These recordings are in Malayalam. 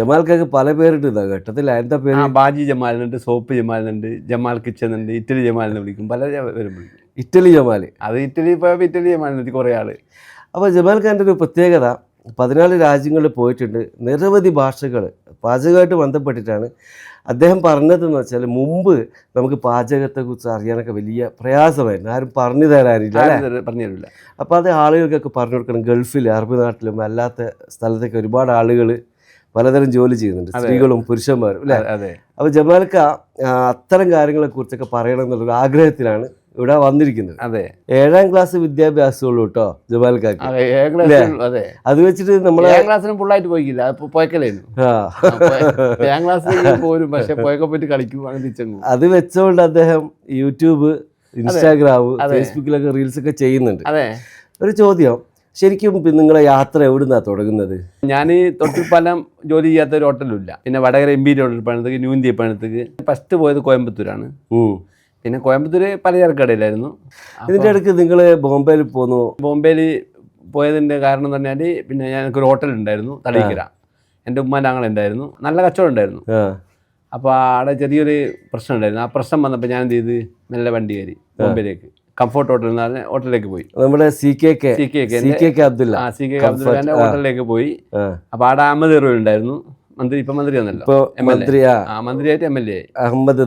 ജമാൽക്കൊക്കെ പല പേരുണ്ട്. ഘട്ടത്തിൽ എന്താ പേര് ബാജി ജമാലുണ്ട് സോപ്പ് ജമാലുണ്ട് ജമാൽ കിച്ചൻ ഉണ്ട് ഇറ്റലി ജമാലിനെ വിളിക്കും. പല പേരും വിളിക്കും. ഇറ്റലി ജമാൽ അത് ഇറ്റലി ഇപ്പോൾ ഇറ്റലി ജമാലിന് കുറേ ആൾ അപ്പോൾ ജമാൽ ഖാന്റെ ഒരു പ്രത്യേകത പതിനാല് രാജ്യങ്ങളിൽ പോയിട്ടുണ്ട്. നിരവധി ഭാഷകൾ പാചകമായിട്ട് ബന്ധപ്പെട്ടിട്ടാണ്. അദ്ദേഹം പറഞ്ഞതെന്ന് വെച്ചാൽ മുമ്പ് നമുക്ക് പാചകത്തെക്കുറിച്ച് അറിയാനൊക്കെ വലിയ പ്രയാസമായിരുന്നു. ആരും പറഞ്ഞു തരാനില്ല പറഞ്ഞു തരില്ല. അപ്പോൾ അത് ആളുകൾക്കൊക്കെ പറഞ്ഞു കൊടുക്കണം. ഗൾഫിൽ അറബ് നാട്ടിലും അല്ലാത്ത സ്ഥലത്തൊക്കെ ഒരുപാട് ആളുകൾ പലതരം ജോലി ചെയ്യുന്നുണ്ട്. സ്ത്രീകളും പുരുഷന്മാരും അല്ലേ? അതെ. അപ്പോൾ ജമാൽക്ക അത്തരം കാര്യങ്ങളെ കുറിച്ചൊക്കെ പറയണം എന്നുള്ളൊരു ആഗ്രഹത്തിലാണ് ഇവിടെ വന്നിരിക്കുന്നത്. അതെ. ഏഴാം ക്ലാസ് വിദ്യാഭ്യാസമുള്ളൂ കേട്ടോ ജമാൽക്കാക്ക്. അതെ വെച്ചിട്ട് നമ്മൾ ഏഴാം ക്ലാസ്സിനും ഫുള്ളായിട്ട് പോയിക്കില്ല. അത് പോയക്കലായിരുന്നു ഏഴാം ക്ലാസ്സിലേക്ക് പോരും പക്ഷെ പോയക്കെ പോയിട്ട് കളിക്കും അങ്ങനെ തിരിച്ചങ്ങും അത് വെച്ചുകൊണ്ട് അദ്ദേഹം യൂട്യൂബ് ഇൻസ്റ്റാഗ്രാം. ഫേസ്ബുക്കിലൊക്കെ റീൽസ് ഒക്കെ ചെയ്യുന്നുണ്ട്. അതെ. ഒരു ചോദ്യം. ശരിക്കും നിങ്ങളെ യാത്ര എവിടുന്നാണ് തുടങ്ങുന്നത്? ഞാൻ തൊട്ടിപ്പാലം ജോലി ചെയ്യാത്ത ഒരു ഹോട്ടലില്ല. പിന്നെ വടകര എം ബി പണിതക്ക് ന്യൂന്തി പണത്തേക്ക് ഫസ്റ്റ് പോയത് കോയമ്പത്തൂരാണ്. ഓ. പിന്നെ കോയമ്പത്തൂർ പലചരക്ക് കടയിലായിരുന്നു ഇതിന്റെ ഇടയ്ക്ക് നിങ്ങൾ ബോംബെയിൽ പോന്നു. ബോംബെയിൽ പോയതിന്റെ കാരണം എന്ന് പറഞ്ഞാൽ പിന്നെ ഞങ്ങൾക്കൊരു ഹോട്ടൽ ഉണ്ടായിരുന്നു തടയിക്കര എന്റെ ഉമ്മ ഉമ്മാന്റെ ആങ്ങളുണ്ടായിരുന്നു നല്ല കച്ചവടം ഉണ്ടായിരുന്നു അപ്പോൾ അവിടെ ചെറിയൊരു പ്രശ്നം ഉണ്ടായിരുന്നു ആ പ്രശ്നം വന്നപ്പോൾ ഞാൻ എന്ത് ചെയ്ത്? നല്ല വണ്ടി കയറി ബോംബെയിലേക്ക്. കംഫോർട്ട് ഹോട്ടൽ എന്ന് പറഞ്ഞ ഹോട്ടലിലേക്ക് പോയി. നമ്മുടെ C K K C K C K K Abdullah. ആ സി കെ കെ ഹോട്ടലിലേക്ക് പോയി. അപ്പൊ അപ്പോൾ അവിടെ അഹമ്മദ് ഇറുൽ ഉണ്ടായിരുന്നു. മന്ത്രി ഇപ്പൊ മന്ത്രി വന്നല്ലോ മന്ത്രിയായിട്ട് എം എൽ എ അഹമ്മദ്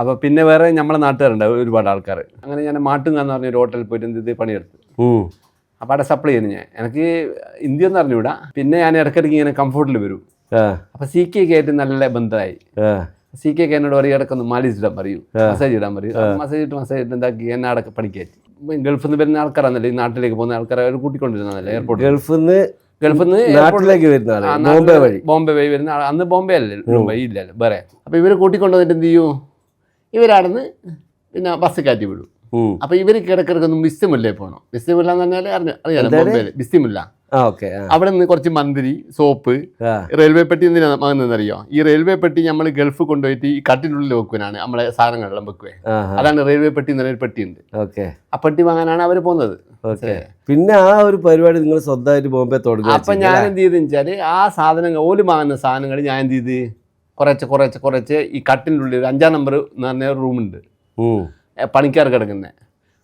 അപ്പൊ പിന്നെ വേറെ നമ്മളെ നാട്ടുകാരുണ്ടാവും ഒരുപാട് ആൾക്കാർ അങ്ങനെ ഞാൻ മാട്ടുങ്ങ എന്ന് പറഞ്ഞ ഒരു ഹോട്ടലിൽ പോയിട്ട് എന്ത് ഇത് പണിയെടുത്തു. അപ്പൊ അവിടെ സപ്ലൈ ചെയ്യുന്നു ഞാൻ. എനിക്ക് ഇന്ത്യ എന്ന് അറിഞ്ഞുകൂടാ പിന്നെ ഞാൻ ഇടക്കിടക്ക് ഇങ്ങനെ കംഫർട്ടിൽ വരും. അപ്പൊ സി കെ കെ ആയിട്ട് നല്ല ബന്ധമായി. സി കെ എന്നോട് പറയും ഇടക്കൊന്ന് മാലിസ് ഇടാൻ പറയൂ മസാജ് ഇടാൻ പറയൂ. മസാജ് ഇട്ട് മസാജ് ഇട്ട് എന്താക്കി എന്നെ അടക്കം പണിക്കയറ്റി ഗൾഫിൽ നിന്ന് വരുന്ന ആൾക്കാരാണല്ലോ ഈ നാട്ടിലേക്ക് പോകുന്ന ആൾക്കാരെ അവർ കൂട്ടിക്കൊണ്ടിരുന്നതല്ലേ എയർപോർട്ടിൽ ഗൾഫിൽ നിന്ന് ഗൾഫിൽ നിന്ന് നാട്ടിലേക്ക് വരുന്ന ബോംബെ വഴി. ബോംബെ വഴി വരുന്ന അന്ന് ബോംബെ അല്ലേ മുംബൈ ഇല്ലല്ലോ വേറെ. അപ്പോൾ ഇവർ കൂട്ടിക്കൊണ്ടുവന്നിട്ട് എന്ത് ചെയ്യും? ഇവരാടുന്ന് പിന്നെ ബസ് കയറ്റി വിടും. ഉം. ഇവർ കിടക്കിടക്ക് കിടക്കിടക്കൊന്നും ബിസ്തിമുല്ലേ പോണോ. ബിസ്തിമുല്ല എന്ന് പറഞ്ഞാൽ അറിഞ്ഞ അറിയാലോ ബോംബെയിൽ ബിസ്തിമുല്ല ആ അവിടെ നിന്ന് കുറച്ച് മന്തിരി സോപ്പ് റെയിൽവേ പെട്ടി എന്തിനാ വാങ്ങുന്നതെന്നറിയോ? ഈ റെയിൽവേ പെട്ടി നമ്മൾ ഗൾഫ് കൊണ്ടുപോയിട്ട് ഈ കട്ടിനുള്ളിൽ വെക്കുവാനാണ് നമ്മളെ സാധനങ്ങളെല്ലാം വെക്കുവേ. അതാണ് റെയിൽവേ പെട്ടി എന്ന് പറയുന്ന പെട്ടി ഓക്കെ. ആ പെട്ടി വാങ്ങാനാണ് അവർ പോകുന്നത്. പിന്നെ ആ ഒരു പരിപാടി നിങ്ങൾ സ്വന്തമായിട്ട് ബോംബെ തുടങ്ങി അപ്പൊ ഞാൻ എന്ത് ചെയ്തെന്ന് വെച്ചാൽ ആ സാധനങ്ങൾ ഓൽ വാങ്ങുന്ന സാധനങ്ങൾ ഞാൻ എന്ത് ചെയ്ത്? കുറച്ച് കുറച്ച് കുറച്ച് ഈ കട്ടിനുള്ളിൽ ഉള്ളിൽ അഞ്ചാം നമ്പർ എന്ന് പറഞ്ഞ റൂമുണ്ട്. പണിക്കാർ കിടക്കുന്നത്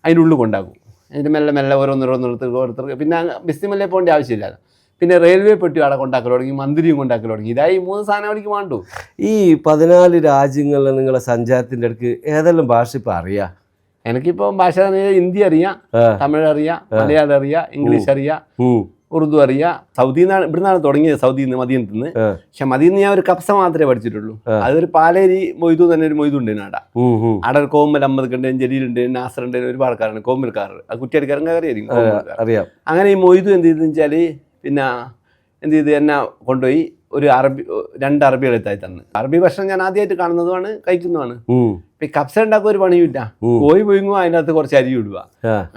അതിന്റെ ഉള്ളിൽ കൊണ്ടാക്കും. എന്നിട്ട് മെല്ലെ മെല്ലെ ഓരോന്നോരോന്നോരോരുത്തർ ഓരോരുത്തർക്ക്. പിന്നെ ബിസ്തിമല്ലേ പോകേണ്ട ആവശ്യമില്ല. പിന്നെ റെയിൽവേ പെട്ടി അവിടെ കൊണ്ടാക്കൽ തുടങ്ങി മന്ത്രിയും കൊണ്ടാക്കൽ തുടങ്ങി. ഇതായി ഈ മൂന്ന് സാധനം അവിടേക്ക് വേണ്ടു. ഈ പതിനാല് രാജ്യങ്ങളിൽ നിങ്ങളെ സഞ്ചാരത്തിന്റെ അടുക്ക് ഏതെല്ലാം ഭാഷ ഇപ്പം അറിയാം? എനിക്കിപ്പോൾ ഭാഷ ഹിന്ദി അറിയാം തമിഴ് അറിയാം മലയാളം അറിയാം ഇംഗ്ലീഷ് അറിയാം. ഉറുദു അറിയാം. സൗദിയിൽ നിന്നാണ് ഇവിടുന്നാണ് തുടങ്ങിയത് സൗദിയിൽ നിന്ന് മദീനത്ത് നിന്ന്. പക്ഷെ മദീന്ന് ഞാൻ ഒരു കപ്സ മാത്രമേ പഠിച്ചിട്ടുള്ളൂ. അതൊരു പാലേരി മൊയ്തു തന്നെ ഒരു മൊയ്തു ഉണ്ട് ഉം. അവിടെ ഒരു കോമ്പൽ അമ്മദ് ജലീലുണ്ട് നാസറുണ്ട് ഒരുപാട് ആൾക്കാരുണ്ട് കോമ്പൽക്കാർ ആ കുറ്റിയടിക്കാരൻ അറിയായിരിക്കും. അറിയാം. അങ്ങനെ ഈ മൊയ്തു എന്ത് ചെയ്തെന്ന് വെച്ചാൽ പിന്നെ എന്ത് ചെയ്ത് എന്നെ കൊണ്ടുപോയി ഒരു അറബി രണ്ട് അറബികൾ എത്തായി തന്ന്. അറബി ഭക്ഷണം ഞാൻ ആദ്യമായിട്ട് കാണുന്നതുമാണ് കഴിക്കുന്നതാണ്. ഇപ്പം കപ്സ ഉണ്ടാക്കുക ഒരു പണിയുമില്ല. കോഴി പോയിങ്ങോ അതിനകത്ത് കുറച്ച് അരി ഇടുക.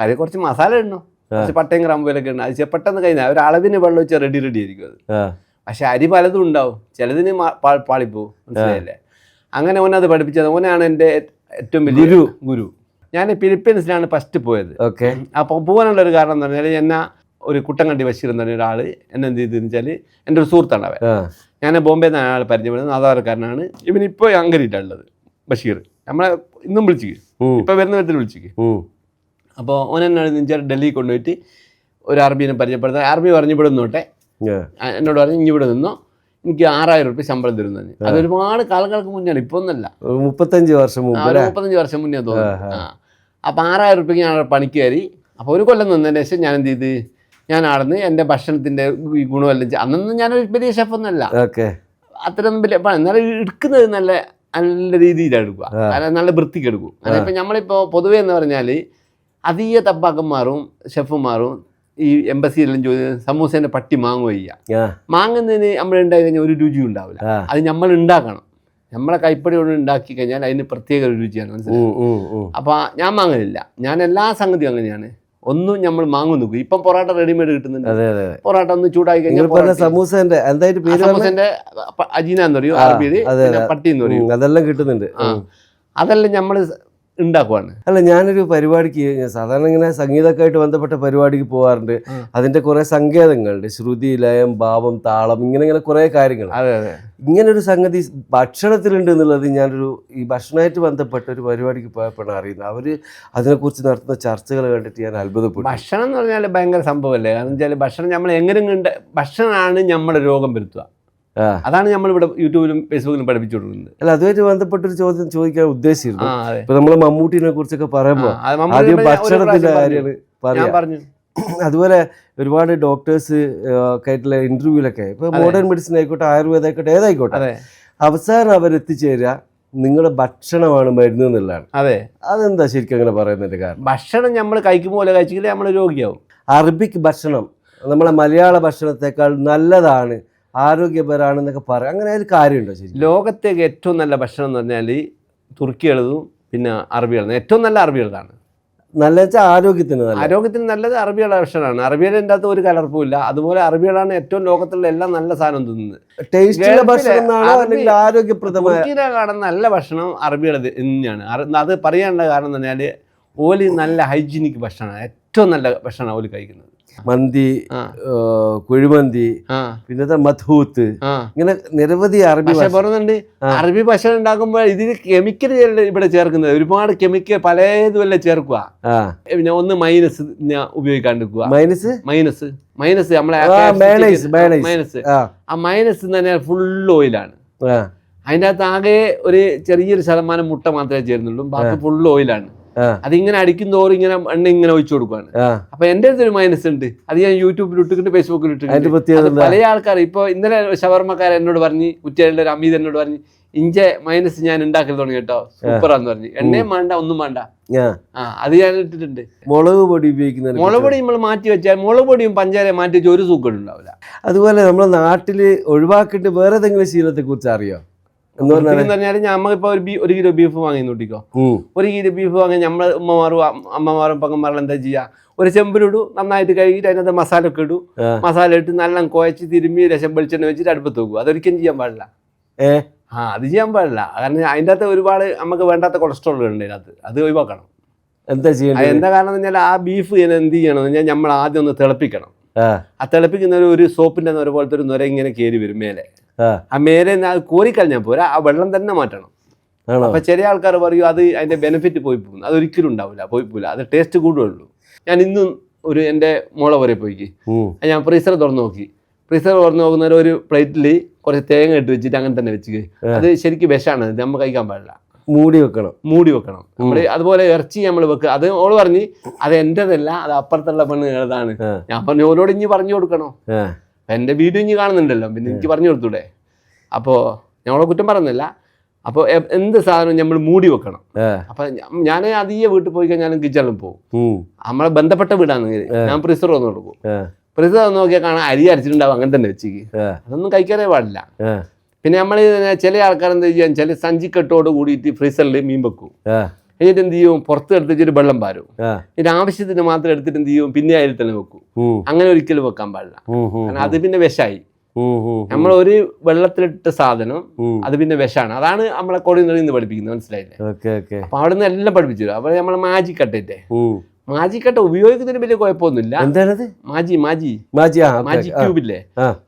അതിൽ കുറച്ച് മസാല ഇടണം. കുറച്ച് പട്ടയും ഗ്രാമ്പൂലൊക്കെ ഉണ്ട്. അത് പെട്ടെന്ന് കഴിഞ്ഞാൽ ഒരു അളവിന് വെള്ളം വെച്ചാൽ റെഡി റെഡി ആയിരിക്കും അത്. പക്ഷെ അരി പലതും ഉണ്ടാവും. ചിലതിന് പാളിപ്പോവും. മനസ്സിലായില്ലേ? അങ്ങനെ ഓനത് പഠിപ്പിച്ചത്. ഓനാണ് എന്റെ ഏറ്റവും വലിയ ഗുരു. ഗുരു. ഞാൻ ഫിലിപ്പീൻസിലാണ് ഫസ്റ്റ് പോയത്. ഓക്കെ. അപ്പോൾ പോകാനുള്ള ഒരു കാരണം എന്ന് പറഞ്ഞാൽ എന്നെ ഒരു കുട്ടങ്കണ്ടി ബഷീർ എന്ന് പറഞ്ഞ ഒരാൾ എന്നെ എന്ത് ചെയ്തെന്ന് വെച്ചാൽ എന്റെ ഒരു സുഹൃത്താണ് അവൻ. ഞാൻ ബോംബെ നിന്നാണ് അയാൾ പരിചയപ്പെടുന്നത്. ആധാരക്കാരനാണ് ഇവനിപ്പോൾ അങ്കരിയിട്ടുള്ളത് ബഷീർ. നമ്മളെ ഇന്നും വിളിച്ചിക്ക് ഇപ്പം വരുന്ന വിധത്തിൽ വിളിച്ചിക്ക് ഉം. അപ്പോൾ ഓൻ എന്നാണ് വെച്ചാൽ ഡൽഹി കൊണ്ടുപോയിട്ട് ഒരു അറബീനെ പരിചയപ്പെടുത്താൻ. അറബി പറഞ്ഞു ഇവിടെ നിന്നോട്ടെ. എന്നോട് പറഞ്ഞു ഇനി ഇവിടെ നിന്നോ. എനിക്ക് ആറായിരം റുപ്യ ശമ്പളം തരുന്നു അത് ഒരുപാട് കാലങ്ങൾക്ക് മുന്നെയാണ് ഇപ്പൊ ഒന്നല്ല. മുപ്പത്തഞ്ച് വർഷം മുമ്പ് മുപ്പത്തഞ്ച് വർഷം മുന്നേ തോന്നുന്നു. അപ്പൊ ആറായിരം റുപ്യക്ക് ഞാൻ പണിക്ക് കയറി. അപ്പോൾ ഒരു കൊല്ലം നിന്നതിന് ശേഷം ഞാൻ എന്ത് ചെയ്ത്? ഞാൻ അടന്ന് എന്റെ ഭക്ഷണത്തിന്റെ ഈ ഗുണമെല്ലാം അന്നൊന്നും ഞാനൊരു വലിയ ഷെഫ് ഒന്നല്ല അത്രയൊന്നും വലിയ എന്നാലും എടുക്കുന്നത് നല്ല നല്ല രീതിയിലാണ് എടുക്കുക. നല്ല വൃത്തിക്ക് എടുക്കും. അതിപ്പോൾ നമ്മളിപ്പോ പൊതുവേ എന്ന് പറഞ്ഞാൽ അധിക തപ്പാക്കന്മാരും ഷെഫുമാരും ഈ എംബസിയിലെല്ലാം ജോലി സമൂസേന്റെ പട്ടി മാങ്ങുക ചെയ്യുക മാങ്ങുന്നതിന് നമ്മൾ ഉണ്ടായി കഴിഞ്ഞാൽ ഒരു രുചി ഉണ്ടാവില്ല. അത് നമ്മൾ ഉണ്ടാക്കണം. നമ്മളെ കൈപ്പടി കൊണ്ട് ഉണ്ടാക്കി കഴിഞ്ഞാൽ അതിന് പ്രത്യേക ഒരു രുചിയാണ് മനസ്സിലായി. അപ്പോൾ ഞാൻ മാങ്ങലില്ല. ഞാൻ എല്ലാ സംഗതിയും അങ്ങനെയാണ്. ഒന്നും നമ്മൾ മാങ്ങും നോക്കും. ഇപ്പം പൊറോട്ട റെഡിമെയ്ഡ് കിട്ടുന്നുണ്ട്. പൊറാട്ട ഒന്ന് നിങ്ങൾ കഴിഞ്ഞാൽ സമൂസേന്റെ സമൂസന്റെ അജീന എന്ന് പറയും അറബിയിൽ. പട്ടി എന്ന് പറയും. അതെല്ലാം കിട്ടുന്നുണ്ട്. അതെല്ലാം നമ്മൾ ഉണ്ടാക്കുവാണ്. അല്ല ഞാനൊരു പരിപാടിക്ക് സാധാരണ ഇങ്ങനെ സംഗീതമൊക്കെയായിട്ട് ബന്ധപ്പെട്ട പരിപാടിക്ക് പോകാറുണ്ട് അതിന്റെ കുറെ സങ്കേതങ്ങളുണ്ട്. ശ്രുതി ലയം ഭാവം താളം ഇങ്ങനെ ഇങ്ങനെ കുറെ കാര്യങ്ങൾ. അതെ അതെ. ഇങ്ങനെ ഒരു സംഗതി ഭക്ഷണത്തിലുണ്ട് എന്നുള്ളത് ഞാനൊരു ഈ ഭക്ഷണമായിട്ട് ബന്ധപ്പെട്ട ഒരു പരിപാടിക്ക് പോയപ്പോഴാണ് അറിയുന്നത്. അവർ അതിനെക്കുറിച്ച് നടത്തുന്ന ചർച്ചകൾ കണ്ടിട്ട് ഞാൻ അത്ഭുതപ്പെട്ടു. ഭക്ഷണം എന്ന് പറഞ്ഞാൽ ഭയങ്കര സംഭവമല്ലേ? കാരണം വെച്ചാൽ ഭക്ഷണം നമ്മൾ എങ്ങനെ ഭക്ഷണമാണ് നമ്മുടെ രോഗം വരുത്തുക. അതാണ് നമ്മൾ ഇവിടെ യൂട്യൂബിലും ഫേസ്ബുക്കിലും പഠിപ്പിച്ചു കൊടുക്കുന്നത് അല്ല അതുമായിട്ട് ബന്ധപ്പെട്ട ഒരു ചോദ്യം ചോദിക്കാൻ ഉദ്ദേശിച്ചിരുന്നു. ഇപ്പൊ നമ്മൾ മമ്മൂട്ടിനെ കുറിച്ചൊക്കെ പറയുമ്പോ പറയുമ്പോൾ ആദ്യം ഭക്ഷണത്തിന്റെ കാര്യം പറഞ്ഞു. കാര്യമാണ് പറയാം. അതുപോലെ ഒരുപാട് ഡോക്ടേഴ്സ് ഒക്കെ ആയിട്ടുള്ള ഇന്റർവ്യൂലൊക്കെ ഇപ്പൊ മോഡേൺ മെഡിസിൻ ആയിക്കോട്ടെ ആയുർവേദം ആയിക്കോട്ടെ ഏതായിക്കോട്ടെ. അവസാനം അവരെത്തിച്ചേരുക നിങ്ങളുടെ ഭക്ഷണമാണ് മരുന്ന് എന്നുള്ളതാണ്. അതെ. അതെന്താ ശരിക്കും അങ്ങനെ പറയുന്നതിന്റെ കാരണം? ഭക്ഷണം നമ്മൾ കഴിക്കുമ്പോൾ പോലെ കഴിച്ചില്ലേ നമ്മൾ രോഗിയാവും. അറബിക് ഭക്ഷണം നമ്മളെ മലയാള ഭക്ഷണത്തെക്കാൾ നല്ലതാണ് ആരോഗ്യപരമാണെന്നൊക്കെ പറയാം. അങ്ങനെ അതിൽ കാര്യമുണ്ടോ ശരി ലോകത്തേക്ക് ഏറ്റവും നല്ല ഭക്ഷണം എന്ന് പറഞ്ഞാൽ തുർക്കികളതും പിന്നെ അറബികളും ഏറ്റവും നല്ല അറബികളതാണ് നല്ല വെച്ചാൽ ആരോഗ്യത്തിന് നല്ല ആരോഗ്യത്തിന് നല്ലത് അറബികളുടെ ഭക്ഷണമാണ്. അറബികളുടെ അകത്ത് ഒരു കലർപ്പും ഇല്ല. അതുപോലെ അറബികളാണ് ഏറ്റവും ലോകത്തിലുള്ള എല്ലാം നല്ല സാധനം തിന്നുന്നത്. ടേസ്റ്റുള്ള ഭക്ഷണം ആരോഗ്യപ്രദമായ കാണുന്ന നല്ല ഭക്ഷണം അറബികളത് തന്നെയാണ് അത് പറയാനുള്ള കാരണം എന്ന് പറഞ്ഞാൽ ഓലി നല്ല ഹൈജീനിക് ഭക്ഷണമാണ്. ഏറ്റവും നല്ല ഭക്ഷണമാണ് ഓലി കഴിക്കുന്നത്. മന്തി കുഴിമന്തി പിന്നത്തെ മധൂത്ത് ഇങ്ങനെ നിരവധി അറബി ഭാഷ പറയുന്നുണ്ട് അറബി ഭക്ഷണം ഉണ്ടാക്കുമ്പോൾ ഇതിന് കെമിക്കൽ ഇവിടെ ചേർക്കുന്നത്? ഒരുപാട് കെമിക്കൽ പലതുമല്ല ചേർക്കുക? ഞാൻ പിന്നെ ഒന്ന് മൈനസ് ഉപയോഗിക്കാണ്ടിരിക്കുക മൈനസ് മൈനസ് മൈനസ് നമ്മളെ. മൈനസ് ആ മൈനസ് തന്നെ ഫുൾ ഓയിലാണ് അതിന്റെ അകത്ത് ആകെ ഒരു ചെറിയൊരു ശതമാനം മുട്ട മാത്രമേ ചേരുന്നുള്ളൂ. ബാക്കി ഫുൾ ഓയിലാണ് ആ. അടിക്കും തോറും ഇങ്ങനെ എണ്ണ ഇങ്ങനെ ഒഴിച്ചു കൊടുക്കുകയാണ് അപ്പൊ എന്റെ അടുത്തൊരു മൈനസ് ഉണ്ട്. അത് ഞാൻ യൂട്യൂബിൽ ഇട്ടിട്ട് ഫേസ്ബുക്കിൽ ഇട്ടിട്ടുണ്ട്. പല ആൾക്കാർ ഇപ്പൊ ഇന്നലെ ഷവർമ്മക്കാരൻ എന്നോട് പറഞ്ഞ് കുറ്റിയാളുടെ ഒരു അമീത് എന്നോട് പറഞ്ഞ് ഇഞ്ചെ മൈനസ് ഞാൻ ഉണ്ടാക്കൽ തുടങ്ങി കേട്ടോ. സൂപ്പറാന്ന് പറഞ്ഞു. എണ്ണയും വേണ്ട ഒന്നും വേണ്ട. ആ. അത് ഞാൻ ഇട്ടിട്ടുണ്ട്. മുളക് പൊടി ഉപയോഗിക്കുന്നത് മുളക് പൊടി നമ്മൾ മാറ്റി വെച്ചാൽ മുളക് പൊടിയും പഞ്ചാരയും മാറ്റി വെച്ചാൽ ഒരു സുഖം ഉണ്ടാവില്ല. അതുപോലെ നമ്മുടെ നാട്ടിൽ ഒഴിവാക്കിയിട്ട് വേറെ ഏതെങ്കിലും ശീലത്തെ കുറിച്ച് അറിയോ? എന്ന് എന്ന് ഒരു കിലോ ബീഫ് വാങ്ങി നോട്ടിക്കോ. ഒരു കിലോ ബീഫ് വാങ്ങി നമ്മളെ ഉമ്മമാരും അമ്മ- അമ്മമാരും പങ്ങന്മാരും എന്താ ചെയ്യാ? ഒരു ചെമ്പിലിടൂ നന്നായിട്ട് കഴുകിയിട്ട് അതിനകത്ത് മസാല ഒക്കെ ഇടൂ. മസാല ഇട്ട് നല്ല കുഴച്ച് തിരുമ്മി രസം വെളിച്ചെണ്ണ വെച്ചിട്ട് അടുപ്പത്ത് വെക്കും. അതൊരിക്കലും ചെയ്യാൻ പാടില്ല. ഏ? ആ അത് ചെയ്യാൻ പാടില്ല. കാരണം അതിന്റെ അകത്ത് ഒരുപാട് നമുക്ക് വേണ്ടാത്ത കൊളസ്ട്രോൾ ഉണ്ട് അതിനകത്ത്. അത് ഒഴിവാക്കണം. എന്താ ചെയ്യണം എന്താ കാരണം എന്ന് പറഞ്ഞാൽ ആ ബീഫ് ഇങ്ങനെ എന്ത് ചെയ്യണം എന്ന് പറഞ്ഞാൽ നമ്മൾ ആദ്യം ഒന്ന് തിളപ്പിക്കണം. ആ. തിളപ്പിക്കുന്ന ഒരു- ഒരു സോപ്പിന്റെ നൊര പോലത്തെ ഒരു നൊര ഇങ്ങനെ കയറി വരും മേലെ. ആ. മേലെ കോരിക്കളഞ്ഞാൽ പോരാ. ആ വെള്ളം തന്നെ മാറ്റണം. അപ്പൊ ചില ആൾക്കാർ പറയും അത് അതിന്റെ ബെനിഫിറ്റ് പോയി പോകും അത് ഒരിക്കലും ഉണ്ടാവില്ല പോയി പോകില്ല അത് ടേസ്റ്റ് കൂടുതലുള്ളൂ. ഞാൻ ഇന്നും ഒരു എന്റെ മോളെ വരെ പോയിക്ക്. ഞാൻ ഫ്രീസർ തുറന്നു നോക്കി. ഫ്രീസർ തുറന്നു നോക്കുന്നേരം ഒരു പ്ലേറ്റിൽ കുറച്ച് തേങ്ങ ഇട്ട് വെച്ചിട്ട് അങ്ങനെ തന്നെ വെച്ച് അത് ശരിക്കും വിഷമാണ്. നമ്മൾ കഴിക്കാൻ പാടില്ല. മൂടി വെക്കണം. മൂടി വെക്കണം. നമ്മൾ അതുപോലെ ഇറച്ചി നമ്മൾ വെക്കുക അത് ഓൾ പറഞ്ഞ് അത് എന്റെതല്ല അത് അപ്പുറത്തുള്ള പെണ്ണ് ആ. ഞാൻ പറഞ്ഞു ഓരോട് ഇനി പറഞ്ഞു കൊടുക്കണോ? എന്റെ വീഡിയോ ഇനി കാണുന്നുണ്ടല്ലോ പിന്നെ എനിക്ക് പറഞ്ഞു കൊടുത്തൂടെ? അപ്പോൾ ഞങ്ങളെ കുറ്റം പറഞ്ഞില്ല അപ്പോൾ എന്ത് സാധനവും നമ്മൾ മൂടി വെക്കണം. അപ്പൊ ഞാൻ അധികം വീട്ടിൽ പോയി കഴിഞ്ഞാൽ കിച്ചണിൽ പോകും. നമ്മളെ ബന്ധപ്പെട്ട വീടാണെങ്കിൽ ഞാൻ പ്രിസർ വന്ന് കൊടുക്കും. പ്രിസർ വന്ന് നോക്കിയാൽ കാണാൻ അരി അരച്ചിട്ടുണ്ടാവും അങ്ങനെ തന്നെ വെച്ചേക്ക്. അതൊന്നും കഴിക്കാനേ പാടില്ല. പിന്നെ നമ്മൾ ചില ആൾക്കാർ എന്താ ചെയ്യാൻ ചില സഞ്ചിക്കെട്ടോട് കൂടിയിട്ട് ഫ്രീസറിൽ മീൻ വെക്കും. എന്നിട്ട് എന്ത് ചെയ്യും? പുറത്ത് എടുത്തിട്ട് വെള്ളം പാരും. എന്നിട്ട് ആവശ്യത്തിന് മാത്രം എടുത്തിട്ട് എന്ത് ചെയ്യും? പിന്നെ അതിൽ തന്നെ വെക്കും അങ്ങനെ ഒരിക്കലും വെക്കാൻ പാടില്ല. കാരണം അത് പിന്നെ. ഉം. നമ്മൾ ഒരു വെള്ളത്തിലിട്ട സാധനം അത് പിന്നെ വിഷമാണ് അതാണ് നമ്മളെ കൊടി നിന്ന് പഠിപ്പിക്കുന്നത്. മനസ്സിലായില്ലേ? അപ്പൊ അവിടെ നിന്ന് എല്ലാം പഠിപ്പിച്ചു അപ്പൊ നമ്മളെ മാജിക് ഉം. മാജി കട്ട ഉപയോഗിക്കുന്നതിന് വലിയ കുഴപ്പമൊന്നുമില്ല. എന്താണത്? Maggi Maggi. Maggi. Magic cube ക്യൂബില്ലേ?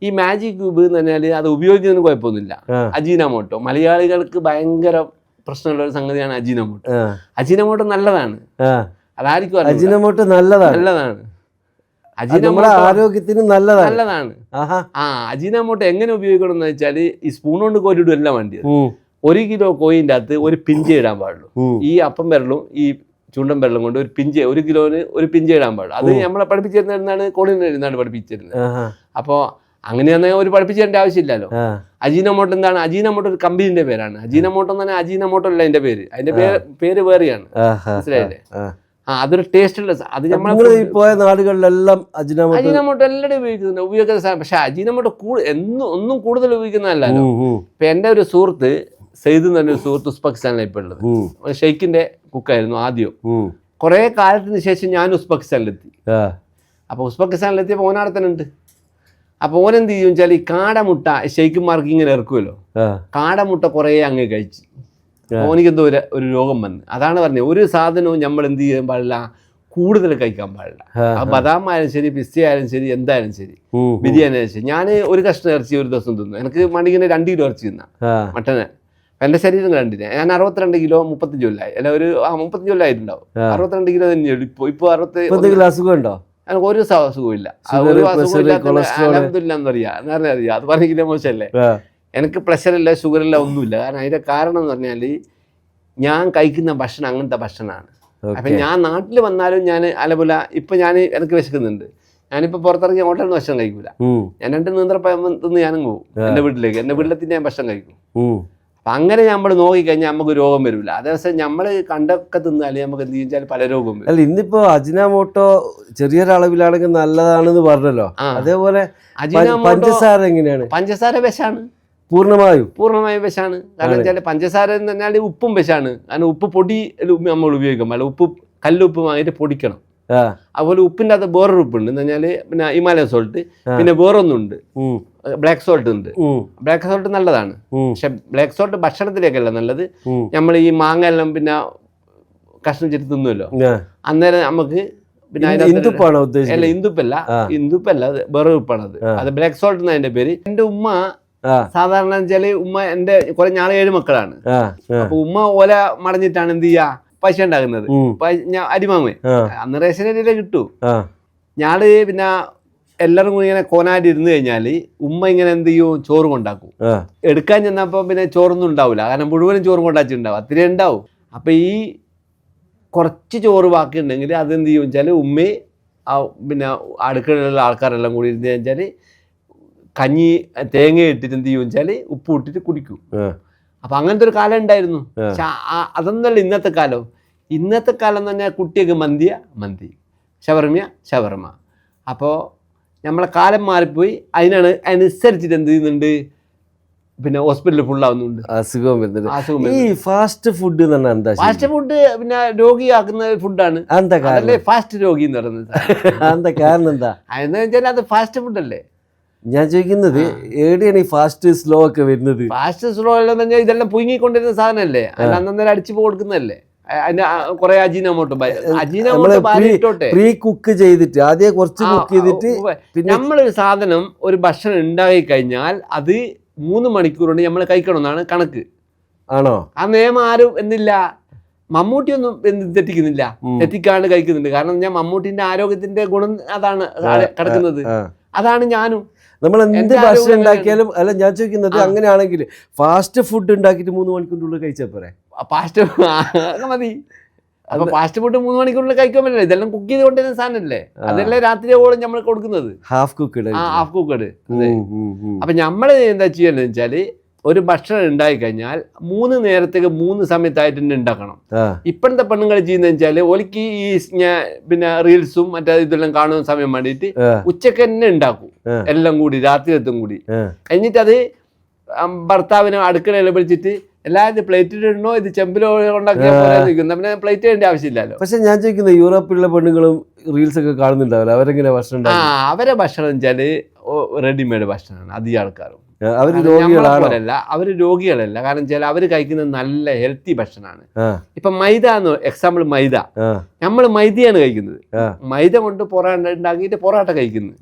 ഈ മാജിക് ക്യൂബ് എന്ന് പറഞ്ഞാൽ അത് ഉപയോഗിക്കുന്നതിന് കുഴപ്പമൊന്നുമില്ല. അജീനമോട്ടോ മലയാളികൾക്ക് ഭയങ്കര പ്രശ്നമുള്ള ഒരു സംഗതിയാണ് അജിനമോട്ട്. അജിനമോട്ട് നല്ലതാണ്. ആ. അതായിരിക്കും. അജിനമോട്ട് നല്ലതാണ്. നല്ലതാണ്. നമ്മുടെ ആരോഗ്യത്തിന് നല്ലതാണ്. നല്ലതാണ്. ആ അജിനമോട്ട് എങ്ങനെ ഉപയോഗിക്കണം എന്ന് വെച്ചാൽ ഈ സ്പൂൺ കൊണ്ട് കോരിടും എല്ലാം വേണ്ടിയത് ഉം. ഒരു കിലോ കോയിന്റെ അകത്ത് ഒരു പിഞ്ച് ഇടാൻ പാടുള്ളൂ. ഈ അപ്പം വിരലും ഈ ചൂണ്ടൻ വെള്ളം കൊണ്ട് ഒരു പിഞ്ച് ഒരു കിലോന് ഒരു പിഞ്ച് ഇടാൻ പാടുള്ളൂ. അത് നമ്മളെ പഠിപ്പിച്ചിരുന്നാണ് കോളിന് ഇരുന്നാണ് പഠിപ്പിച്ചിരുന്നത്. അപ്പോ അപ്പോൾ അങ്ങനെയാണെങ്കിൽ ഒരു പഠിപ്പിച്ചു തരേണ്ട ആവശ്യമില്ലല്ലോ അജീനമോട്ടോ എന്താണ്? അജീനമോട്ടോ ഒരു കമ്പനിന്റെ പേരാണ്. അജീനമോട്ടോ എന്ന് പറഞ്ഞാൽ അജീനമോട്ടോ അല്ല അതിന്റെ പേര്. അതിന്റെ പേര് പേര് വേറെയാണ്. മനസ്സിലായില്ലേ? ആ അതൊരു ടേസ്റ്റ് ഉള്ള അത് നമ്മൾ പോയ നാടുകളിലെല്ലാം അജിനമോട്ടോ അജിനമോട്ടോ എല്ലാവരും ഉപയോഗിക്കുന്നുണ്ട്. ഉപയോഗിക്കുന്ന സാധനം. പക്ഷെ അജീനമോട്ടോ കൂടുതൽ എന്നും ഒന്നും കൂടുതൽ ഉപയോഗിക്കുന്നതല്ലല്ലോ. ഇപ്പൊ എന്റെ ഒരു സുഹൃത്ത് സെയ്ദ് എന്ന് പറഞ്ഞൊരു സുഹൃത്ത് ഉസ്ബെക്കിസ്ഥാനിലാണ് ഇപ്പോൾ ഉള്ളത്. ഷെയ്ഖിന്റെ കുക്കായിരുന്നു ആദ്യം. കുറെ കാലത്തിന് ശേഷം ഞാൻ ഉസ്ബെക്കിസ്ഥാനിലെത്തി. അപ്പൊ ഉസ്ബെക്കിസ്ഥാനിലെത്തിയപ്പോൾ ഓനാടെ തന്നെ ഉണ്ട്. അപ്പോൾ ഓൻ എന്ത് ചെയ്യും വെച്ചാൽ ഈ കാടമുട്ട ഷെയ്ക്കുമാർക്ക് ഇങ്ങനെ ഇറക്കുമല്ലോ. കാടമുട്ട കുറേ അങ്ങ് കഴിച്ച്. ഓനിക്ക് എന്തോ ഒരു ഒരു രോഗം വന്ന്. അതാണ് പറഞ്ഞത്. ഒരു സാധനവും നമ്മൾ എന്ത് ചെയ്യാൻ പാടില്ല. കൂടുതൽ കഴിക്കാൻ പാടില്ല. ആ, ബദാം ആയാലും ശരി പിസ്ത ആയാലും ശരി എന്തായാലും ശരി ബിരിയാണി ആയാലും ശരി. ഞാൻ ഒരു കഷ്ണം ഇറച്ചി ഒരു ദിവസം തിന്നു. എനിക്ക് മണിക്കിന് രണ്ട് കിലോ ഇറച്ചി തിന്ന. മട്ടന്. എന്റെ ശരീരം കണ്ടില്ല? ഞാൻ അറുപത്തിരണ്ട് കിലോ മുപ്പത്തഞ്ച് കൊല്ലായി. അല്ല ഒരു ആ മുപ്പത്തഞ്ച് കൊല്ലായിട്ടുണ്ടാവും. അറുപത്തിരണ്ട് കിലോ തന്നെയുള്ളൂ ഇപ്പോൾ ഇപ്പോൾ അറുപത്തി ഇപ്പൊ അസുഖം ഉണ്ടോ? ഒരു അസുഖമില്ല ഒരു pressure, അസുഖമില്ലാത്ത cholesterol. അലഹമില്ലെന്ന് അറിയാം അത് പറഞ്ഞില്ല മോശമല്ലേ? എനിക്ക് പ്രഷറില്ല ഷുഗറില്ല ഒന്നുമില്ല. കാരണം അതിന്റെ കാരണം എന്ന് പറഞ്ഞാൽ ഞാൻ കഴിക്കുന്ന ഭക്ഷണം അങ്ങനത്തെ ഭക്ഷണമാണ്. അപ്പൊ ഞാൻ നാട്ടിൽ വന്നാലും ഞാൻ അലപുല ഇപ്പം ഞാൻ എനിക്ക് വിശക്കുന്നുണ്ട്. ഞാനിപ്പോൾ പുറത്തിറങ്ങി ഹോട്ടലിൽ ഭക്ഷണം കഴിക്കൂല. ഞാൻ രണ്ട് നീന്തറപ്പം തിന്ന് ഞാനും പോകും എന്റെ വീട്ടിലേക്ക്. എന്റെ വീട്ടിലെത്തി ഞാൻ ഭക്ഷണം കഴിക്കും. അപ്പം അങ്ങനെ നമ്മൾ നോക്കിക്കഴിഞ്ഞാൽ നമുക്ക് രോഗം വരില്ല അതേസമയം നമ്മൾ കണ്ടൊക്കെ തിന്നാൽ നമുക്ക് എന്ത് ചെയ്താൽ പല രോഗം വരും. അല്ല ഇന്നിപ്പോ അജിനാമോട്ടോ ചെറിയൊരളവിലാണെങ്കിൽ നല്ലതാണെന്ന് പറഞ്ഞല്ലോ. അതേപോലെ പഞ്ചസാര എങ്ങനെയാണ്? പഞ്ചസാര വിഷാണ് പൂർണമായും? പൂർണമായും വിഷാണ് കാരണം വെച്ചാൽ പഞ്ചസാര എന്ന് പറഞ്ഞാൽ ഉപ്പും വിഷാണ് കാരണം ഉപ്പ് പൊടി നമ്മൾ ഉപയോഗിക്കും. അല്ല ഉപ്പ് കല്ലുപ്പ് വാങ്ങിയിട്ട് പൊടിക്കണം. അതുപോലെ ഉപ്പിന്റെ അകത്ത് വേറൊരു ഉപ്പുണ്ട്. എന്ന് പറഞ്ഞാൽ പിന്നെ ഹിമാലയ സോൾട്ട് പിന്നെ വേറൊന്നുണ്ട്. ബ്ലാക്ക് സോൾട്ട് ഉണ്ട്. ബ്ലാക്ക് സോൾട്ട് നല്ലതാണ്. പക്ഷെ ബ്ലാക്ക് സോൾട്ട് ഭക്ഷണത്തിലേക്കല്ല നല്ലത്. നമ്മൾ ഈ മാങ്ങ എല്ലാം പിന്നെ കഷ്ണം ചെരി തിന്നുമല്ലോ അന്നേരം നമുക്ക് പിന്നെ അല്ല ഉദ്ദേശിച്ചത് ഇന്ദുപ്പല്ല. വെറുപ്പാണ് ഇന്ദുപ്പല്ല അത് ബ്ലാക്ക് സോൾട്ട് എന്ന അതിന്റെ പേര്. എന്റെ ഉമ്മ സാധാരണ വെച്ചാൽ ഉമ്മ എന്റെ കുറെ ഞാൾ ഏഴ് മക്കളാണ്. അപ്പൊ ഉമ്മ ഓല മടഞ്ഞിട്ടാണ് എന്ത് ചെയ്യാ? പൈസ ഉണ്ടാക്കുന്നത്. അരിമാമ അന്ന് റേഷൻ കിട്ടൂ. ഞാൾ പിന്നെ എല്ലാവരും കൂടി ഇങ്ങനെ കോനായിട്ട് ഇരുന്ന് കഴിഞ്ഞാൽ ഉമ്മ ഇങ്ങനെ എന്ത് ചെയ്യും? ചോറ് കൊണ്ടാക്കും. എടുക്കാൻ ചെന്നപ്പോൾ പിന്നെ ചോറൊന്നും ഉണ്ടാവില്ല കാരണം മുഴുവനും ചോറ് കൊണ്ടാച്ചിട്ടുണ്ടാവും അത്രയും ഉണ്ടാവും. അപ്പം ഈ കുറച്ച് ചോറ് ബാക്കി ഉണ്ടെങ്കിൽ അതെന്ത് ചെയ്യും വെച്ചാൽ ഉമ്മയെ ആ പിന്നെ അടുക്കളയിലുള്ള ആൾക്കാരെല്ലാം കൂടി ഇരുന്ന് വെച്ചാൽ കഞ്ഞി തേങ്ങ ഇട്ടിട്ട് എന്ത് ചെയ്യും വെച്ചാൽ ഉപ്പ് ഇട്ടിട്ട് കുടിക്കും. അപ്പം അങ്ങനത്തെ ഒരു കാലം ഉണ്ടായിരുന്നു. പക്ഷെ അതൊന്നല്ല ഇന്നത്തെ കാലം. ഇന്നത്തെ കാലം എന്ന് പറഞ്ഞാൽ കുട്ടിയൊക്കെ മന്തിയ? മന്തി. ഷവർമിയ ഷവർമ അപ്പോൾ നമ്മളെ കാലം മാറിപ്പോയി. അതിനാണ് അതിനനുസരിച്ചിട്ട് എന്ത് ചെയ്യുന്നുണ്ട്? പിന്നെ ഹോസ്പിറ്റലിൽ ഫുള്ളാവുന്നുണ്ട് അസുഖം വരുന്നത് അസുഖം ഈ ഫാസ്റ്റ് ഫുഡ് എന്ന് പറഞ്ഞാൽ എന്താ ഫാസ്റ്റ് ഫുഡ് പിന്നെ രോഗിയാക്കുന്ന ഫുഡാണ് എന്താ അതല്ലേ ഫാസ്റ്റ് രോഗി എന്ന് പറയുന്നത്. എന്താ കാരണം എന്താ? അതെന്ന് വെച്ചാൽ അത് ഫാസ്റ്റ് ഫുഡല്ലേ ഞാൻ ചോദിക്കുന്നത് എവിടെയാണ് ഈ ഫാസ്റ്റ് സ്ലോ ഒക്കെ വരുന്നത്? ഫാസ്റ്റ് സ്ലോ എന്ന് പറഞ്ഞാൽ ഇതെല്ലാം പുഴുങ്ങിക്കൊണ്ടിരുന്ന സാധനമല്ലേ? അതിന് അന്നേരം അടിച്ചു കൊടുക്കുന്നതല്ലേ കുറെ അജീനമോട്ടോ അജീനമോട്ടോ പ്രീ കുക്ക് ചെയ്തിട്ട് ആദ്യം കുറച്ച് കുക്ക് ചെയ്തിട്ട്. പിന്നെ നമ്മളൊരു സാധനം ഒരു ഭക്ഷണം ഉണ്ടാക്കി കഴിഞ്ഞാൽ അത് മൂന്ന് മണിക്കൂർ കൊണ്ട് നമ്മൾ കഴിക്കണമെന്നാണ് കണക്ക്. ആണോ? ആ നിയമം ആരും എന്നില്ല. മമ്മൂട്ടിയൊന്നും എന്ത് തെറ്റിക്കുന്നില്ല. തെറ്റിക്കാണ്ട് കഴിക്കുന്നുണ്ട്. കാരണം ഞാൻ മമ്മൂട്ടിന്റെ ആരോഗ്യത്തിന്റെ ഗുണം അതാണ് കിടക്കുന്നത്. അതാണ് ഞാനും. നമ്മൾ എന്ത് ഭക്ഷണം ഉണ്ടാക്കിയാലും അല്ല ഞാൻ ചോദിക്കുന്നത് അങ്ങനെയാണെങ്കിൽ ഫാസ്റ്റ് ഫുഡ് ഉണ്ടാക്കിയിട്ട് മൂന്ന് മണിക്കൂറിനുള്ളിൽ കഴിച്ചാൽ പോരെ? ഫാസ്റ്റ് മതി. അപ്പൊ ഫാസ്റ്റ് ഫുഡ് മൂന്ന് മണിക്കൂറിൽ കഴിക്കാൻ പറ്റില്ല. ഇതെല്ലാം കുക്ക് ചെയ്ത് കൊണ്ടുവരുന്ന സാധനമല്ലേ? അതല്ലേ രാത്രി ഓളം നമ്മൾ കൊടുക്കുന്നത്. ഹാഫ് കുക്ക് ഹാഫ് കുക്കഡ് അപ്പൊ നമ്മൾ എന്താ ചെയ്യാന്ന് വെച്ചാൽ ഒരു ഭക്ഷണം ഉണ്ടായി കഴിഞ്ഞാൽ മൂന്ന് നേരത്തേക്ക് മൂന്ന് സമയത്തായിട്ട് തന്നെ ഉണ്ടാക്കണം. ഇപ്പോഴത്തെ പെണ്ണുങ്ങൾ ചെയ്യുന്ന വെച്ചാൽ ഒലിക്ക് ഈ ഞാൻ പിന്നെ റീൽസും മറ്റേ ഇതെല്ലാം കാണുന്ന സമയം വേണ്ടിയിട്ട് ഉച്ചയ്ക്ക് തന്നെ ഉണ്ടാക്കും. എല്ലാം കൂടി രാത്രിയത്തും കൂടി. എന്നിട്ട് അത് ഭർത്താവിനെ അടുക്കളയിൽ വിളിച്ചിട്ട് എല്ലാവരും പ്ലേറ്റിൽ ഇടണോ? ഇത് ചെമ്പിലോ ഉണ്ടാക്കിയാൽ നിൽക്കുന്നു പിന്നെ പ്ലേറ്റ് വേണ്ട ആവശ്യമില്ലല്ലോ. പക്ഷെ ഞാൻ ചോദിക്കുന്നത് യൂറോപ്പിലുള്ള പെണ്ണുങ്ങളും റീൽസ് ഒക്കെ കാണുന്നുണ്ടാവില്ല? അവരെങ്ങനെ ഭക്ഷണം ആ അവരെ ഭക്ഷണം വെച്ചാൽ റെഡിമെയ്ഡ് ഭക്ഷണമാണ്. അധികം ആൾക്കാരും. രോഗികളാണ്? രോഗികളാണോ അവർ രോഗികളല്ല. കാരണം ചില അവർ കഴിക്കുന്നത് നല്ല ഹെൽത്തി ഭക്ഷണമാണ് ഇപ്പൊ മൈദ എന്ന് എക്സാമ്പിൾ മൈദ. നമ്മൾ മൈദയാണ് കഴിക്കുന്നത്. മൈദ കൊണ്ട് പൊറാട്ട ഉണ്ടാക്കിയിട്ട് പൊറാട്ട കഴിക്കുന്നത്.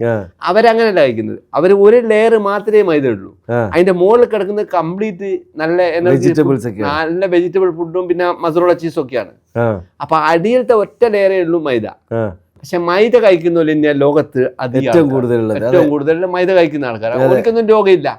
അവരങ്ങനല്ല അവരങ്ങനെയല്ല കഴിക്കുന്നത്. അവർ ഒരു ലെയർ മാത്രമേ മൈദ ഉള്ളൂ. അതിന്റെ മുകളിൽ കിടക്കുന്നത് കംപ്ലീറ്റ് നല്ല എനർജി വെജിറ്റബിൾസ് നല്ല വെജിറ്റബിൾ ഫുഡും പിന്നെ മസറോള ചീസും ഒക്കെയാണ്. ആ. അപ്പൊ അടിയിലത്തെ ഒറ്റ ലെയറേ ഉള്ളൂ മൈദ. പക്ഷെ മൈദ കഴിക്കുന്നവര് തന്നെയാ ലോകത്ത് അത് ഏറ്റവും കൂടുതൽ കൂടുതലുള്ളത് ഏറ്റവും കൂടുതൽ മൈദ കഴിക്കുന്ന ആൾക്കാർ. അവർക്കൊന്നും രോഗമില്ല.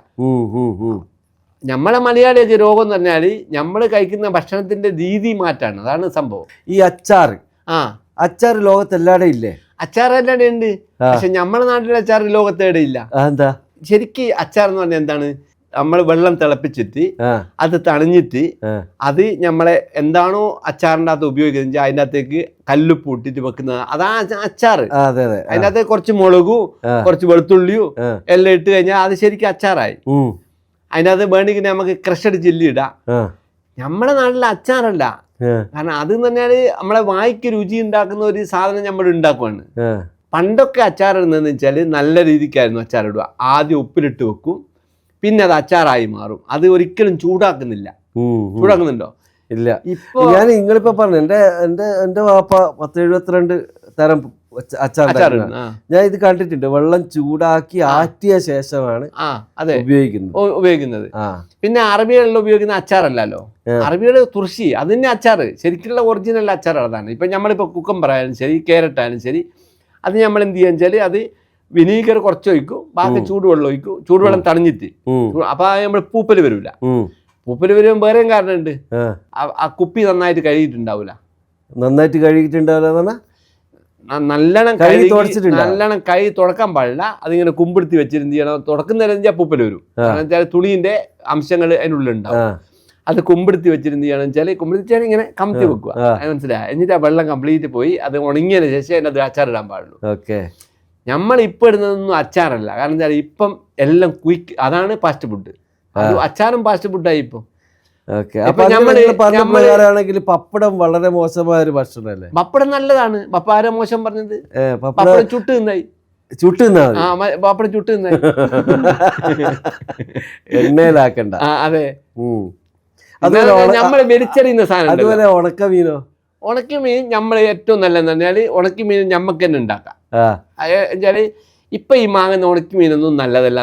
നമ്മളെ മലയാളിയൊക്കെ രോഗം എന്ന് പറഞ്ഞാൽ നമ്മൾ കഴിക്കുന്ന ഭക്ഷണത്തിന്റെ രീതി മാറ്റാണ്. അതാണ് സംഭവം. ഈ അച്ചാർ ആ. അച്ചാർ ലോകത്ത് എല്ലാവരുടെയും ഇല്ലേ? അച്ചാർ എല്ലാടെ ഉണ്ട്. പക്ഷെ നമ്മളെ നാട്ടിലെ അച്ചാർ ലോകത്തേടെ ഇല്ല. എന്താ ശരിക്ക് അച്ചാർ എന്ന് പറഞ്ഞാൽ എന്താണ്? നമ്മൾ വെള്ളം തിളപ്പിച്ചിട്ട് അത് തണിഞ്ഞിട്ട് അത് നമ്മളെ എന്താണോ അച്ചാറിന്റെ അകത്ത് ഉപയോഗിക്കുന്നത്. അതിന്റെ അകത്തേക്ക് കല്ലുപ്പ് ഇട്ടിട്ട് വെക്കുന്നത് അതാ അച്ചാർ അതിന്റെ അകത്ത് കുറച്ച് മുളകും കുറച്ച് വെളുത്തുള്ളിയും എല്ലാം ഇട്ട് കഴിഞ്ഞാൽ അത് ശരിക്കും അച്ചാറായി. അതിന്റെ അകത്ത് വേണമെങ്കിൽ നമുക്ക് ക്രഷഡ് ചില്ലി ഇടാം. നമ്മുടെ നാട്ടിലെ അച്ചാറല്ല. കാരണം അത് തന്നെയാണ് നമ്മളെ വായിക്ക് രുചി ഉണ്ടാക്കുന്ന ഒരു സാധനം നമ്മൾ ഉണ്ടാക്കുവാണ്. പണ്ടൊക്കെ അച്ചാർ ഇടുന്നതെന്ന് വെച്ചാൽ നല്ല രീതിക്കായിരുന്നു അച്ചാർ ഇടുക. ആദ്യം ഉപ്പിലിട്ട് വെക്കും. പിന്നെ അത് അച്ചാറായി മാറും. അത് ഒരിക്കലും ചൂടാക്കുന്നില്ല. ചൂടാക്കുന്നുണ്ടോ? ഇല്ല. ഇപ്പൊ ഞാൻ നിങ്ങളിപ്പോ പറഞ്ഞു എന്റെ എന്റെ എന്റെ വാപ്പ പത്ത് എഴുപത്തിരണ്ട് തരം അച്ചാർ ഞാൻ ഇത് കണ്ടിട്ടുണ്ട്. വെള്ളം ചൂടാക്കി ആറ്റിയ ശേഷമാണ് അതെ. ഉപയോഗിക്കുന്നത്. ഉപയോഗിക്കുന്നത്. പിന്നെ അറബികളിൽ ഉപയോഗിക്കുന്ന അച്ചാറല്ലല്ലോ? ഏ. അറബികൾ തുർശി അതിന്റെ അച്ചാർ ശരിക്കുള്ള ഒറിജിനൽ അച്ചാർ അതാണ്. ഇപ്പൊ നമ്മളിപ്പോ കുക്കം ആയാലും ശരി ക്യാരറ്റ് ആയാലും ശരി അത് നമ്മൾ എന്ത് ചെയ്യാന്ന് വെച്ചാൽ അത് വിനീഗർ കുറച്ച് ഒഴിക്കും ബാക്കി ചൂടുവെള്ളം ഒഴിക്കും. ചൂടുവെള്ളം തണിഞ്ഞിട്ട് അപ്പൊ നമ്മൾ പൂപ്പൽ വരില്ല പൂപ്പൽ പൂപ്പൽ വരുമ്പോൾ വേറെയും കാരണമുണ്ട് ആ. കുപ്പി നന്നായിട്ട് കഴുകിയിട്ടുണ്ടാവില്ല നന്നായിട്ട് കഴുകിയിട്ടുണ്ടാവില്ല നല്ലോണം കഴുകി. നല്ലോണം കൈ തുടക്കാൻ പാടില്ല. അതിങ്ങനെ കുമ്പിടുത്തി വെച്ചിരുന്ന് ചെയ്യണം. തുടക്കുന്നതിന് വെച്ചാൽ പൂപ്പൽ വരും. കാരണം വെച്ചാൽ തുണിന്റെ അംശങ്ങൾ അതിനുള്ളിൽ ഉണ്ടാവും. അത് കുമ്പിടുത്തി വെച്ചിരുന്ന് ചെയ്യണം വെച്ചാൽ കുമ്പിടുത്തി വെച്ചാൽ ഇങ്ങനെ കമത്തി വെക്കുക. മനസ്സിലായി? എന്നിട്ട് ആ വെള്ളം കംപ്ലീറ്റ് പോയി. അത് ഉണങ്ങിയതിന് ശേഷം അതിനകത്ത് അച്ചാറിടാൻ പാടുള്ളൂ. ഓക്കെ. നമ്മൾ ഇപ്പം ഇടുന്നതൊന്നും അച്ചാറല്ല. കാരണം എന്താ ഇപ്പം എല്ലാം ക്വിക്ക് അതാണ് ഫാസ്റ്റ് ഫുഡ് അച്ചാറും ഫാസ്റ്റ് ഫുഡായി ഇപ്പം. പ്രകാരമാണെങ്കിൽ പപ്പടം വളരെ മോശമായ ഒരു ഭക്ഷണമല്ലേ? പപ്പടം നല്ലതാണ്. പപ്പ ആരാ മോശം പറഞ്ഞത്? പപ്പടം ചുട്ട് തിന്നായി. ചുട്ട് പപ്പടം ചുട്ട് തിന്നായി. എണ്ണയിലാക്കണ്ട. അതെ. നമ്മൾ വെളിച്ചെറിയുന്ന സാധനം. അതുപോലെ ഉണക്കമീനോ? ഉണക്കമീൻ മീൻ നമ്മൾ ഏറ്റവും നല്ലതെന്ന് പറഞ്ഞാൽ ഉണക്കമീൻ ഞമ്മക്ക് തന്നെ ഉണ്ടാക്കാം. ആ. വെച്ചാൽ ഇപ്പൊ ഈ മാങ്ങുന്ന ഉണക്കി മീനൊന്നും നല്ലതല്ല.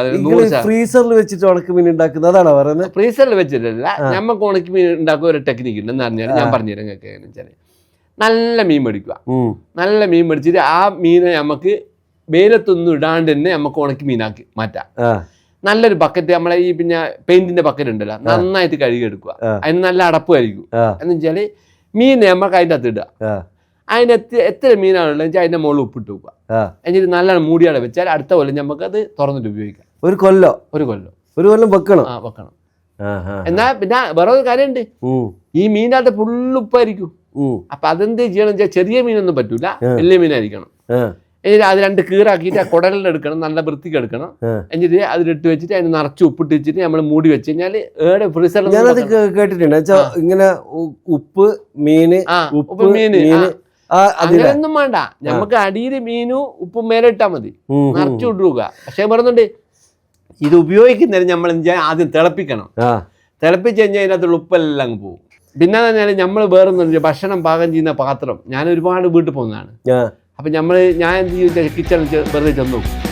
ഫ്രീസറിൽ വെച്ചിട്ട് ഉണക്കി മീൻ ഉണ്ടാക്കുന്നത് അതാണോ പറയുന്നത് ഫ്രീസറിൽ വെച്ചിട്ടല്ല. നമുക്ക് ഉണക്കി മീൻ ഉണ്ടാക്കുന്ന ഒരു ടെക്നിക്ക് ഉണ്ട് എന്ന് പറഞ്ഞാൽ ഞാൻ പറഞ്ഞുതരാം നിങ്ങൾക്ക് വെച്ചാൽ നല്ല മീൻ മേടിക്കുക. നല്ല മീൻ മേടിച്ചിട്ട് ആ മീനെ നമുക്ക് വെയിലത്തൊന്നും ഇടാണ്ട് തന്നെ നമുക്ക് ഉണക്കി മീനാക്കി മാറ്റാം. നല്ലൊരു ബക്കറ്റ് നമ്മളെ ഈ പിന്നെ പെയിന്റിന്റെ ബക്കറ്റ് ഉണ്ടല്ലോ നന്നായിട്ട് കഴുകി എടുക്കുക. അതിന് നല്ല അടപ്പ് കഴിക്കും ആ. എന്ന് വെച്ചാൽ മീൻ നമുക്ക് അതിന്റെ അകത്ത് ഇടുക. അതിന് എത്ര എത്ര മീനാണുള്ളത്? വെച്ചാൽ അതിന്റെ മുകളിൽ ഉപ്പിട്ട് വെക്കുക. എന്നിട്ട് നല്ലോണം മൂടിയാണ് വെച്ചാൽ അടുത്ത കൊല്ലം നമുക്ക് അത് തുറന്നിട്ട് ഉപയോഗിക്കാം. ഒരു കൊല്ലോ. ഒരു കൊല്ലം. ഒരു കൊല്ലം വെക്കണം. ആ വെക്കണം. എന്നാ പിന്നെ വേറെ ഒരു കാര്യമുണ്ട് ഈ മീനകത്ത് ഫുള്ള് ഉപ്പായിരിക്കും. അപ്പൊ അതെന്ത് ചെയ്യണം വെച്ചാൽ ചെറിയ മീനൊന്നും പറ്റൂല വലിയ മീനായിരിക്കണം. എന്നിട്ട് അത് രണ്ട് കീറാക്കിയിട്ട് ആ കുടലിലെടുക്കണം നല്ല വൃത്തിക്ക് എടുക്കണം. എന്നിട്ട് അതിലിട്ട് വെച്ചിട്ട് അതിന് നിറച്ച് ഉപ്പിട്ട് വെച്ചിട്ട് നമ്മൾ മൂടി വെച്ച് കഴിഞ്ഞാൽ ഏടെ ഫ്രീസറിൽ ഞാനത് കേട്ടിട്ടുണ്ട്. ഇങ്ങനെ ഉപ്പ് മീന് ഉപ്പ് മീന് അങ്ങനെയൊന്നും വേണ്ട. നമുക്ക് അടിയിൽ മീനു ഉപ്പും മേലെ ഇട്ടാൽ മതി. നിറച്ചു വിട്ടുക പക്ഷെ പറയുന്നുണ്ട് ഇത് ഉപയോഗിക്കുന്നതിന് നമ്മൾ ആദ്യം തിളപ്പിക്കണം. തിളപ്പിച്ചു കഴിഞ്ഞാൽ അതിനകത്തുള്ള ഉപ്പെല്ലാം അങ്ങ് പോകും. പിന്നെ പറഞ്ഞാൽ നമ്മൾ ഇല്ല. ഭക്ഷണം പാകം ചെയ്യുന്ന പാത്രം. ഞാൻ ഒരുപാട് വീട്ടിൽ പോകുന്നതാണ്. അപ്പൊ നമ്മൾ ഞാൻ എന്ത് ചെയ്യും? കിച്ചണിൽ വെറുതെ ചെന്നു നോക്കും.